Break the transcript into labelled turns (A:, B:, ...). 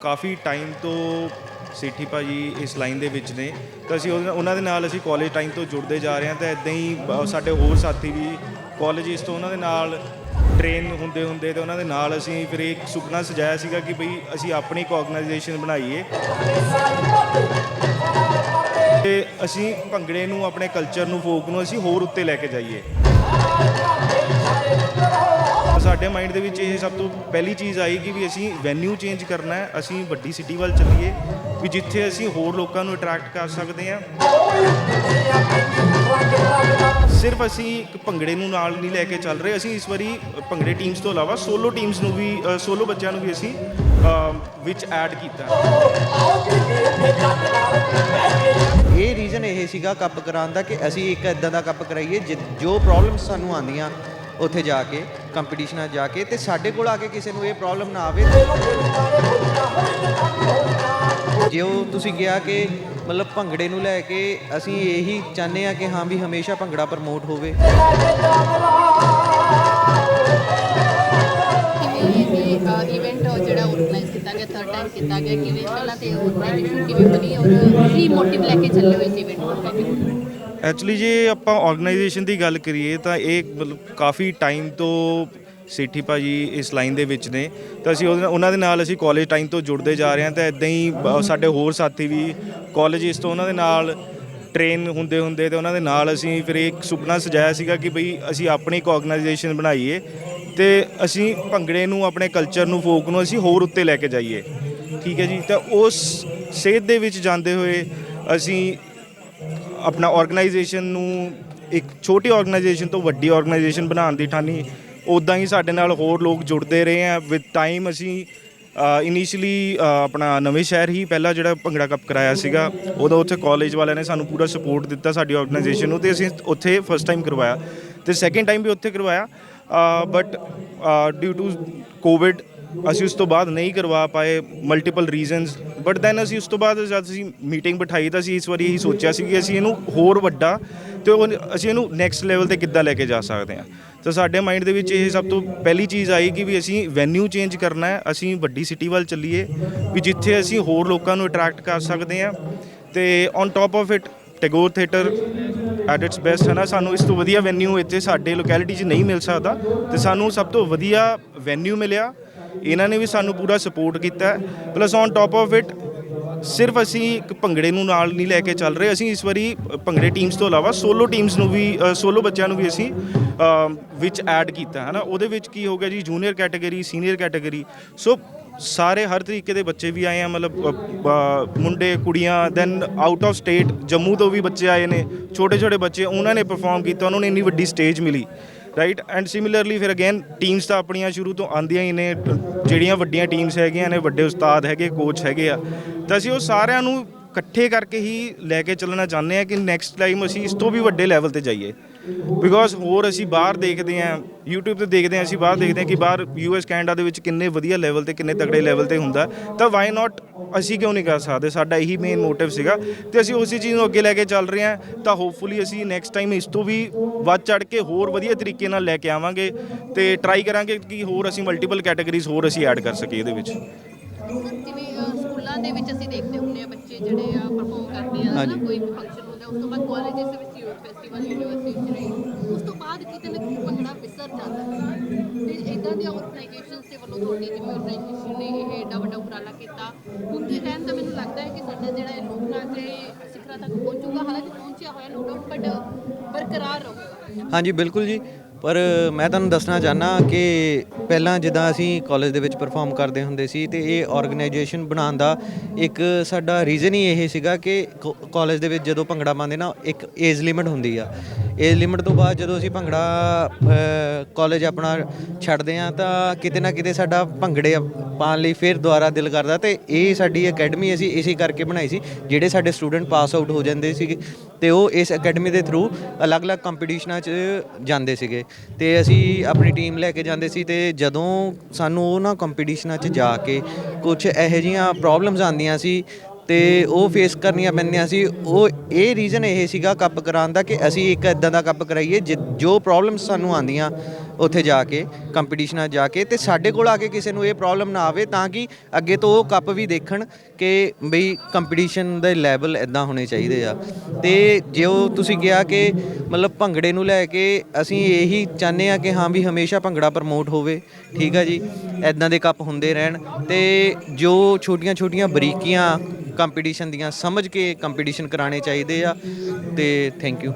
A: ਕਾਫੀ time ਤੋਂ ਸੇਠੀ ਭਾਜੀ ਇਸ ਲਾਈਨ ਦੇ ਵਿੱਚ ਨੇ। ਤਾਂ ਅਸੀਂ ਉਹਨਾਂ ਉਹਨਾਂ ਦੇ ਨਾਲ ਅਸੀਂ ਕਾਲਜ ਟਾਈਮ ਤੋਂ ਜੁੜਦੇ ਜਾ ਰਹੇ ਹਾਂ ਤਾਂ ਇਦਾਂ ਹੀ ਬ- ਸਾਡੇ ਹੋਰ ਸਾਥੀ ਵੀ ਕਾਲਜਿਸ ਤੋਂ ਉਹਨਾਂ ਦੇ ਨਾਲ ਟ੍ਰੇਨ ਹੁੰਦੇ ਹੁੰਦੇ ਤੇ ਉਹਨਾਂ ਦੇ ਨਾਲ ਅਸੀਂ ਫਿਰ ਇੱਕ ਸੁਪਨਾ ਸਜਾਇਆ ਸੀਗਾ ਕਿ ਬਈ ਅਸੀਂ ਆਪਣੀ ਇੱਕ ਆਰਗੇਨਾਈਜੇਸ਼ਨ ਬਣਾਈਏ। ਤੇ ਅਸੀਂ ਭੰਗੜੇ ਨੂੰ, ਆਪਣੇ ਕਲਚਰ ਨੂੰ ਫੋਕ ਨੂੰ ਅਸੀਂ ਹੋਰ ਉੱਤੇ ਲੈ ਕੇ ਜਾਈਏ। ਸਾਡੇ ਮਾਈਂਡ ਦੇ ਵਿੱਚ ਇਹ ਸਭ ਤੋਂ ਪਹਿਲੀ ਚੀਜ਼ ਆਈ ਕਿ ਵੀ ਅਸੀਂ ਵੈਨਿਊ ਚੇਂਜ ਕਰਨਾ ਹੈ, ਅਸੀਂ ਵੱਡੀ ਸਿਟੀ ਵੱਲ ਚੱਲੀਏ, ਵੀ ਜਿੱਥੇ ਅਸੀਂ ਹੋਰ ਲੋਕਾਂ ਨੂੰ ਅਟਰੈਕਟ ਕਰ ਸਕਦੇ ਹਾਂ। ਸਿਰਫ ਅਸੀਂ ਇੱਕ ਭੰਗੜੇ ਨੂੰ ਨਾਲ ਨਹੀਂ ਲੈ ਕੇ ਚੱਲ ਰਹੇ, ਅਸੀਂ ਇਸ ਵਾਰੀ ਭੰਗੜੇ ਟੀਮਸ ਤੋਂ ਇਲਾਵਾ ਸੋਲੋ ਟੀਮਸ ਨੂੰ ਵੀ ਸੋਲੋ ਬੱਚਿਆਂ ਨੂੰ ਵੀ ਅਸੀਂ ਵਿੱਚ ਐਡ ਕੀਤਾ
B: ਇਹ ਰੀਜ਼ਨ ਇਹ ਸੀਗਾ ਕੱਪ ਕਰਾਉਣ ਦਾ ਕਿ ਅਸੀਂ ਇੱਕ ਇਦਾਂ ਦਾ ਕੱਪ ਕਰਾਈਏ, ਜਿ- ਜੋ ਪ੍ਰੋਬਲਮਸ ਸਾਨੂੰ ਆਉਂਦੀਆਂ ਉੱਥੇ ਜਾ ਕੇ ਕੰਪੀਟੀਸ਼ਨਾਂ ਜਾ ਕੇ ਤੇ ਸਾਡੇ ਕੋਲ ਆ ਕੇ ਕਿਸੇ ਨੂੰ ਇਹ ਪ੍ਰੋਬਲਮ ਨਾ ਆਵੇ ਜੇ ਉਹ ਤੁਸੀਂ ਕਿਹਾ ਕਿ ਮਤਲਬ ਭੰਗੜੇ ਨੂੰ ਲੈ ਕੇ ਅਸੀਂ ਇਹੀ ਚਾਹੁੰਦੇ ਆ ਕਿ ਹਾਂ ਵੀ ਹਮੇਸ਼ਾ ਭੰਗੜਾ ਪ੍ਰਮੋਟ ਹੋਵੇ।
C: ਇਵੈਂਟ ਜਿਹੜਾ ਆਰਗੇਨਾਈਜ਼ ਕੀਤਾ ਗਿਆ ਥਰਡ ਟਾਈਮ ਕੀਤਾ ਗਿਆ, ਕਿਵੇਂ, ਪਹਿਲਾਂ ਤੇ ਆਰਗੇਨਾਈਜੇਸ਼ਨ ਕਿਵੇਂ ਬਣੀ, ਔਰ ਕੀ ਮੋਟਿਵ ਲੈ ਕੇ ਚੱਲੇ ਹੋ ਇਸ ਇਵੈਂਟ ਨੂੰ
A: ਐਕਚੁਅਲੀ ਜੇ ਆਪਾਂ ਆਰਗੇਨਾਈਜੇਸ਼ਨ ਦੀ ਗੱਲ ਕਰੀਏ ਤਾਂ ਇਹ ਮਤਲਬ ਕਾਫੀ ਟਾਈਮ ਤੋਂ ਸੇਠੀ ਭਾਜੀ ਇਸ ਲਾਈਨ ਦੇ ਵਿੱਚ ਨੇ। ਤਾਂ ਅਸੀਂ ਉਹਦੇ- ਉਹਨਾਂ ਦੇ ਨਾਲ ਅਸੀਂ ਕਾਲਜ ਟਾਈਮ ਤੋਂ ਜੁੜਦੇ ਜਾ ਰਹੇ ਹਾਂ ਤਾਂ ਇਦਾਂ ਹੀ ਬ- ਸਾਡੇ ਹੋਰ ਸਾਥੀ ਵੀ ਕਾਲਜਿਸ ਤੋਂ ਉਹਨਾਂ ਦੇ ਨਾਲ ਟ੍ਰੇਨ ਹੁੰਦੇ ਹੁੰਦੇ ਤੇ ਉਹਨਾਂ ਦੇ ਨਾਲ ਅਸੀਂ ਫਿਰ ਇੱਕ ਸੁਪਨਾ ਸਜਾਇਆ ਸੀਗਾ ਕਿ ਬਈ ਅਸੀਂ ਆਪਣੀ ਇੱਕ ਆਰਗੇਨਾਈਜੇਸ਼ਨ ਬਣਾਈਏ ਤੇ ਅਸੀਂ ਭੰਗੜੇ ਨੂੰ, ਆਪਣੇ ਕਲਚਰ ਨੂੰ ਫੋਕ ਨੂੰ ਅਸੀਂ ਹੋਰ ਉੱਤੇ ਲੈ ਕੇ ਜਾਈਏ। ਠੀਕ ਹੈ ਜੀ? ਤਾਂ ਉਸ ਸੇਧ ਦੇ ਵਿੱਚ ਜਾਂਦੇ ਹੋਏ ਅਸੀਂ ਆਪਣਾ ਆਰਗੇਨਾਈਜੇਸ਼ਨ ਨੂੰ ਇੱਕ ਛੋਟੀ ਆਰਗੇਨਾਈਜੇਸ਼ਨ ਤੋਂ ਵੱਡੀ ਆਰਗੇਨਾਈਜੇਸ਼ਨ ਬਣਾਉਣ ਦੀ ਠਾਨੀ ਉਦਾਂ ਹੀ ਸਾਡੇ ਨਾਲ ਹੋਰ ਲੋਕ ਜੁੜਦੇ ਰਹੇ ਆ। ਵਿਦ ਟਾਈਮ ਅਸੀਂ ਇਨੀਸ਼ੀਅਲੀ ਆਪਣਾ ਨਵੇਂ ਸ਼ਹਿਰ ਹੀ ਪਹਿਲਾ ਜਿਹੜਾ ਭੰਗੜਾ ਕੱਪ ਕਰਾਇਆ ਸੀਗਾ ਉਹਦਾ ਉੱਥੇ ਕਾਲਜ ਵਾਲਿਆਂ ਨੇ ਸਾਨੂੰ ਪੂਰਾ ਸਪੋਰਟ ਦਿੱਤਾ ਸਾਡੀ ਆਰਗੇਨਾਈਜੇਸ਼ਨ ਨੂੰ ਤੇ ਅਸੀਂ ਉੱਥੇ ਫਸਟ ਟਾਈਮ ਕਰਵਾਇਆ ਤੇ ਸੈਕੰਡ ਟਾਈਮ ਵੀ ਉੱਥੇ ਕਰਵਾਇਆ। ਬਟ ਡਿਊ ਟੂ ਕੋਵਿਡ ਅਸੀਂ ਉਸ ਤੋਂ ਬਾਅਦ ਨਹੀਂ ਕਰਵਾ ਪਾਏ ਮਲਟੀਪਲ ਰੀਜ਼ਨਸ ਬਟ ਦੈਨ ਅਸੀਂ ਉਸ ਤੋਂ ਬਾਅਦ ਜਦ ਅਸੀਂ ਮੀਟਿੰਗ ਬਿਠਾਈ ਤਾਂ ਅਸੀਂ ਇਸ ਵਾਰੀ ਇਹੀ ਸੋਚਿਆ ਸੀ ਕਿ ਅਸੀਂ ਇਹਨੂੰ ਹੋਰ ਵੱਡਾ ਤੇ ਉਹ ਅਸੀਂ ਇਹਨੂੰ ਨੈਕਸਟ ਲੈਵਲ ਤੇ ਕਿੱਦਾਂ ਲੈ ਕੇ ਜਾ ਸਕਦੇ ਹਾਂ। ਤਾਂ ਸਾਡੇ ਮਾਈਂਡ ਦੇ ਵਿੱਚ ਇਹ ਸਭ ਤੋਂ ਪਹਿਲੀ ਚੀਜ਼ ਆਈ ਕਿ ਵੀ ਅਸੀਂ ਵੈਨਿਊ ਚੇਂਜ ਕਰਨਾ ਹੈ, ਅਸੀਂ ਵੱਡੀ ਸਿਟੀ ਵੱਲ ਚੱਲੀਏ, ਵੀ ਜਿੱਥੇ ਅਸੀਂ ਹੋਰ ਲੋਕਾਂ ਨੂੰ ਅਟਰੈਕਟ ਕਰ ਸਕਦੇ ਹਾਂ ਤੇ on top of it Tagore theatre at its best ਹੈ ਨਾ, ਸਾਨੂੰ ਇਸ ਤੋਂ ਵਧੀਆ ਵੈਨਿਊ ਇੱਥੇ ਸਾਡੇ ਲੋਕੈਲਿਟੀ 'ਚ ਨਹੀਂ ਮਿਲ ਸਕਦਾ ਤੇ ਸਾਨੂੰ ਸਭ ਤੋਂ ਵਧੀਆ ਵੈਨਿਊ ਮਿਲਿਆ। ਇਹਨਾਂ ਨੇ ਵੀ ਸਾਨੂੰ ਪੂਰਾ ਸਪੋਰਟ ਕੀਤਾ plus on top of it ਸਿਰਫ ਅਸੀਂ ਇੱਕ ਭੰਗੜੇ ਨੂੰ ਨਾਲ ਨਹੀਂ ਲੈ ਕੇ ਚੱਲ ਰਹੇ, ਅਸੀਂ ਇਸ ਵਾਰੀ ਭੰਗੜੇ ਟੀਮਸ ਤੋਂ ਇਲਾਵਾ ਸੋਲੋ ਟੀਮਸ ਨੂੰ ਵੀ ਸੋਲੋ ਬੱਚਿਆਂ ਨੂੰ ਵੀ ਅਸੀਂ ਵਿੱਚ ਐਡ ਕੀਤਾ ਹੈ ਨਾ ਉਹਦੇ ਵਿੱਚ ਕੀ ਹੋ ਗਿਆ ਜੀ junior category senior category so ਸਾਰੇ ਹਰ ਤਰੀਕੇ ਦੇ ਬੱਚੇ ਵੀ ਆਏ ਆ, ਮਤਲਬ ਮੁੰਡੇ, ਕੁੜੀਆਂ then out of state Jammu ਤੋਂ ਵੀ ਬੱਚੇ ਆਏ ਨੇ ਛੋਟੇ ਛੋਟੇ ਬੱਚੇ, ਉਹਨਾਂ ਨੇ ਪਰਫਾਰਮ ਕੀਤਾ, ਉਹਨਾਂ ਨੂੰ ਇੰਨੀ ਵੱਡੀ ਸਟੇਜ ਮਿਲੀ। ਰਾਈਟ ਐਂਡ ਸਿਮਿਲਰਲੀ ਫਿਰ ਅਗੇਨ ਟੀਮਸ ਤਾਂ ਆਪਣੀਆਂ ਸ਼ੁਰੂ ਤੋਂ ਆਂਦੀਆਂ ਹੀ ਨੇ। ਜਿਹੜੀਆਂ ਵੱਡੀਆਂ ਟੀਮਸ ਹੈਗੀਆਂ ਨੇ, ਵੱਡੇ ਉਸਤਾਦ ਹੈਗੇ ਕੋਚ ਹੈਗੇ ਆ। ਤਾਂ ਅਸੀਂ ਉਹ ਸਾਰਿਆਂ ਨੂੰ ਇਕੱਠੇ ਕਰਕੇ ਹੀ ਲੈ ਕੇ ਚੱਲਣਾ ਚਾਹੁੰਦੇ ਆ ਕਿ ਨੈਕਸਟ ਟਾਈਮ ਅਸੀਂ ਇਸ ਤੋਂ ਵੀ ਵੱਡੇ ਲੈਵਲ ਤੇ ਜਾਈਏ। ਬਿਕੋਜ਼ ਹੋਰ ਅਸੀਂ ਬਾਹਰ ਦੇਖਦੇ ਆ YouTube ਤੇ ਦੇਖਦੇ ਆ ਅਸੀਂ ਬਾਹਰ ਦੇਖਦੇ ਆ ਕਿ ਬਾਹਰ ਯੂਐਸ ਕੈਨੇਡਾ ਦੇ ਵਿੱਚ ਕਿੰਨੇ ਵਧੀਆ ਲੈਵਲ ਤੇ, ਕਿੰਨੇ ਤਗੜੇ ਲੈਵਲ ਤੇ ਹੁੰਦਾ। ਤਾਂ ਵਾਈ ਨਾਟ ਅਸੀਂ ਕਿਉਂ ਨਹੀਂ ਕਰ ਸਕਦੇ? ਸਾਡਾ ਇਹੀ ਮੇਨ ਮੋਟਿਵ ਸੀਗਾ। ਤੇ ਅਸੀਂ ਉਸੇ ਚੀਜ਼ ਨੂੰ ਅੱਗੇ ਲੈ ਕੇ ਚੱਲ ਰਹੇ ਆ ਤਾਂ ਹੋਪਫੁਲੀ ਅਸੀਂ ਨੈਕਸਟ ਟਾਈਮ ਇਸ ਤੋਂ ਵੀ ਵੱਧ ਚੜ ਕੇ ਹੋਰ ਵਧੀਆ ਤਰੀਕੇ ਨਾਲ ਲੈ ਕੇ ਆਵਾਂਗੇ ਤੇ ਟਰਾਈ ਕਰਾਂਗੇ ਕਿ ਹੋਰ ਅਸੀਂ ਮਲਟੀਪਲ ਕੈਟਾਗਰੀਜ਼ ਹੋਰ ਅਸੀਂ ਐਡ ਕਰ ਸਕੀਏ ਇਹਦੇ ਵਿੱਚ।
C: ਜਿਵੇਂ ਸਕੂਲਾਂ ਦੇ ਵਿੱਚ ਅਸੀਂ ਦੇਖਦੇ ਹੁੰਦੇ ਆ ਬੱਚੇ ਜਿਹੜੇ ਆ ਪਰਫਾਰਮ ਕਰਦੇ ਆ ਨਾ
B: ਹਾਂਜੀ।
C: ਕੋਈ ਵੀ ਫੰਕਸ਼ਨ ਹੁੰਦਾ ਉਸ ਤੋਂ ਬਾਅਦ ਕਾਲਜਿਸ ਦੇ ਵਿੱਚ ਯੂਥ ਫੈਸਟੀਵਲ ਯੂਨੀਵਰਸਿਟੀ ਵਿੱਚ ਰਹੀ। ਉਸ ਤੋਂ ਬਾਅਦ ਕਿਤੇ ਨਾ ਕਿਤੇ ਭੰਗੜਾ ਵਿਸਰ ਜਾਂਦਾ ਹੈ। ਤੇ ਇਦਾਂ ਦੀਆਂ ਆਰਗੇਨਾਈਜੇਸ਼ਨਸ ਦੇ ਵੱਲੋਂ ਤੁਹਾਡੀ ਜਿਵੇਂ ਆਰਗੇਨਾਈਜੇਸ਼ਨ ਨੇ ਇਹ ਏਡਾ ਵੱਡਾ ਉਪਰਾਲਾ ਕੀਤਾ ਹੁਣ ਦੇ ਟਾਈਮ ਤਾਂ ਮੈਨੂੰ ਲੱਗਦਾ ਹੈ ਕਿ ਸਾਡਾ ਜਿਹੜਾ ਇਹ ਲੋਕ ਨਾਚ ਹੈ ਸਿਖਰਾਂ ਤੱਕ ਪਹੁੰਚੂਗਾ। ਹਾਲਾਂਕਿ ਪਹੁੰਚਿਆ ਹੋਇਆ ਨੋ ਡਾਊਟ ਬਟ ਬਰਕਰਾਰ ਰਹੂਗਾ।
B: ਹਾਂਜੀ ਬਿਲਕੁਲ ਜੀ। ਪਰ ਮੈਂ ਤੁਹਾਨੂੰ ਦੱਸਣਾ ਚਾਹਨਾ ਕਿ ਪਹਿਲਾਂ ਜਿੱਦਾਂ ਅਸੀਂ ਕਾਲਜ ਦੇ ਵਿੱਚ ਪਰਫਾਰਮ ਕਰਦੇ ਹੁੰਦੇ ਸੀ ਤੇ ਇਹ ਆਰਗੇਨਾਈਜੇਸ਼ਨ ਬਣਾਉਣ ਦਾ ਇੱਕ ਸਾਡਾ ਰੀਜ਼ਨ ਹੀ ਇਹ ਸੀਗਾ ਕਿ ਕਾਲਜ ਦੇ ਵਿੱਚ ਜਦੋਂ ਭੰਗੜਾ ਪਾਉਂਦੇ ਨਾ, ਇੱਕ ਏਜ ਲਿਮਿਟ ਹੁੰਦੀ ਆ। ਏਜ ਲਿਮਿਟ ਤੋਂ ਬਾਅਦ ਜਦੋਂ ਅਸੀਂ ਭੰਗੜਾ ਕਾਲਜ ਆਪਣਾ ਛੱਡਦੇ ਆ ਤਾਂ ਕਿਤੇ ਨਾ ਕਿਤੇ ਸਾਡਾ ਭੰਗੜੇ ਪਾਉਣ ਲਈ ਫਿਰ ਦੁਬਾਰਾ ਦਿਲ ਕਰਦਾ ਤੇ ਇਹ ਸਾਡੀ ਅਕੈਡਮੀ ਅਸੀਂ ਇਸੇ ਕਰਕੇ ਬਣਾਈ ਸੀ, ਜਿਹੜੇ ਸਾਡੇ ਸਟੂਡੈਂਟ ਪਾਸ ਆਊਟ ਹੋ ਜਾਂਦੇ ਸੀਗੇ ਤੇ ਉਹ ਇਸ ਅਕੈਡਮੀ ਦੇ ਥਰੂ ਅਲੱਗ-ਅਲੱਗ ਕੰਪੀਟੀਸ਼ਨਾਂ 'ਚ ਜਾਂਦੇ ਸੀਗੇ। ਤੇ ਅਸੀਂ ਆਪਣੀ ਟੀਮ ਲੈ ਕੇ ਜਾਂਦੇ ਸੀ ਤੇ ਜਦੋਂ ਸਾਨੂੰ ਉਹਨਾਂ ਕੰਪੀਟੀਸ਼ਨਾਂ 'ਚ ਜਾ ਕੇ ਕੁਝ ਇਹੋ ਜਿਹੀਆਂ ਪ੍ਰੋਬਲਮਸ ਆਉਂਦੀਆਂ ਸੀ ਤੇ ਉਹ ਫੇਸ ਕਰਨੀਆਂ ਪੈਂਦੀਆਂ ਸੀ। ਉਹ ਇਹ ਰੀਜ਼ਨ ਇਹ ਸੀਗਾ ਕੱਪ ਕਰਾਉਣ ਦਾ ਕਿ ਅਸੀਂ ਇੱਕ ਇਦਾਂ ਦਾ ਕੱਪ ਕਰਾਈਏ ਜਿ- ਜੋ ਪ੍ਰੋਬਲਮਸ ਸਾਨੂੰ ਆਉਂਦੀਆਂ ਉੱਥੇ ਜਾ ਕੇ ਕੰਪੀਟੀਸ਼ਨਾਂ ਜਾ ਕੇ ਤੇ ਸਾਡੇ ਕੋਲ ਆ ਕੇ ਕਿਸੇ ਨੂੰ ਇਹ ਪ੍ਰੋਬਲਮ ਨਾ ਆਵੇ ਤਾਂ ਕਿ ਅੱਗੇ ਤੋਂ ਉਹ ਕੱਪ ਵੀ ਦੇਖਣ ਕਿ ਬਈ ਕੰਪੀਟੀਸ਼ਨ ਦੇ ਲੈਵਲ ਇਦਾਂ ਹੋਣੇ ਚਾਹੀਦੇ ਆ। ਤੇ ਜੋ ਤੁਸੀਂ ਕਿਹਾ ਕਿ ਮਤਲਬ ਭੰਗੜੇ ਨੂੰ ਲੈ ਕੇ ਅਸੀਂ ਇਹੀ ਚਾਹੁੰਦੇ ਆ ਕਿ ਹਾਂ ਵੀ ਹਮੇਸ਼ਾ ਭੰਗੜਾ ਪ੍ਰਮੋਟ ਹੋਵੇ, ਠੀਕ ਆ ਜੀ ਇਦਾਂ ਦੇ ਕੱਪ ਹੁੰਦੇ ਰਹਿਣ ਤੇ ਜੋ ਛੋਟੀਆਂ-ਛੋਟੀਆਂ ਬਰੀਕੀਆਂ ਕੰਪੀਟੀਸ਼ਨ ਦੀਆਂ ਸਮਝ ਕੇ ਕੰਪੀਟੀਸ਼ਨ ਕਰਾਣੇ ਚਾਹੀਦੇ ਆ ਤੇ ਥੈਂਕ ਯੂ